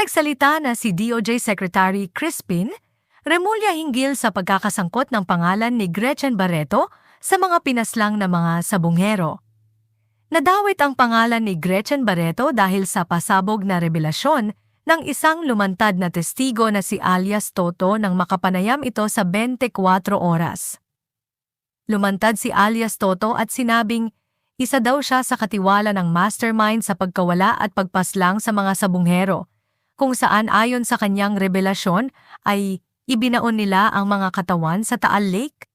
Nagsalita na si DOJ Secretary Crispin Remulla hinggil sa pagkakasangkot ng pangalan ni Gretchen Barreto sa mga pinaslang na mga sabungero. Nadawit ang pangalan ni Gretchen Barreto dahil sa pasabog na revelasyon ng isang lumantad na testigo na si alias Toto nang makapanayam ito sa 24 oras. Lumantad si alias Toto at sinabing isa daw siya sa katiwala ng mastermind sa pagkawala at pagpaslang sa mga sabunghero, kung saan ayon sa kanyang revelasyon ay ibinaon nila ang mga katawan sa Taal Lake.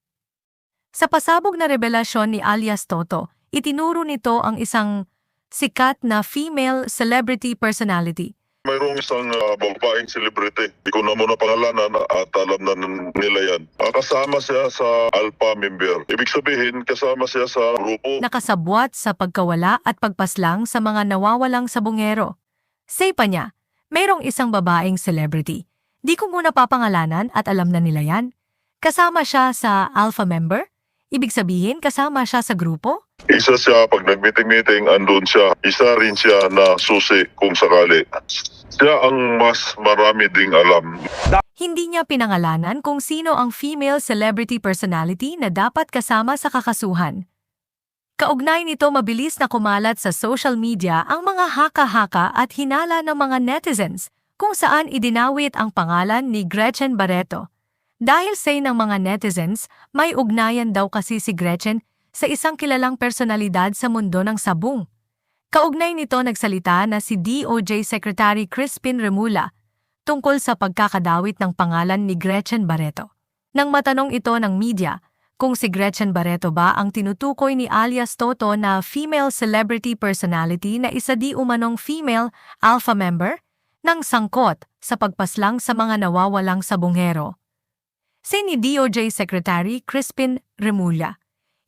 Sa pasabog na revelasyon ni alias Toto, itinuro nito ang isang sikat na female celebrity personality Mayroong isang ah, babaeng celebrity. Hindi ko na muna pangalanan at alam na nila yan. Ah, kasama siya sa Alpha member. Ibig sabihin, kasama siya sa grupo. nakasabwat sa pagkawala at pagpaslang sa mga nawawalang sabungero. Say pa niya, mayroong isang babaeng celebrity. Di ko muna papangalanan at alam na nila yan. Kasama siya sa alpha member? Ibig sabihin kasama siya sa grupo? Isa siya, pag nag-meeting-meeting, andun siya. Isa rin siya na susi kung sakali. Siya ang mas marami ding alam. Hindi niya pinangalanan kung sino ang female celebrity personality na dapat kasama sa kakasuhan. Kaugnay nito mabilis na kumalat sa social media ang mga haka-haka at hinala ng mga netizens kung saan idinawit ang pangalan ni Gretchen Barreto. Dahil say ng mga netizens, may ugnayan daw kasi si Gretchen sa isang kilalang personalidad sa mundo ng sabong. Kaugnay nito nagsalita na si DOJ Secretary Crispin Remulla tungkol sa pagkakadawit ng pangalan ni Gretchen Barreto. Nang matanong ito ng media kung si Gretchen Barreto ba ang tinutukoy ni alias Toto na female celebrity personality na isa di umanong female alpha member ng sangkot sa pagpaslang sa mga nawawalang sabunghero. Si ni DOJ Secretary Crispin Remulla,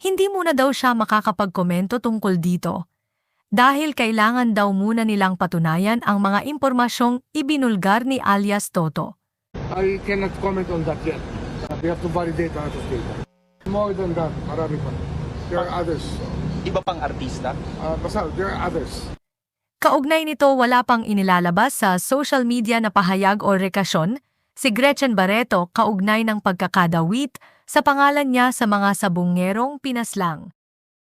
hindi muna daw siya makakapagkomento tungkol dito dahil kailangan daw muna nilang patunayan ang mga impormasyong ibinulgar ni alias Toto. I cannot comment on that yet. We have to validate of data. More than that, marami pa. There are others. Iba pang artista? Uh, basta, there are others. Kaugnay nito wala pang inilalabas sa social media na pahayag o rekasyon si Gretchen Barreto kaugnay ng pagkakadawit sa pangalan niya sa mga sabungerong pinaslang.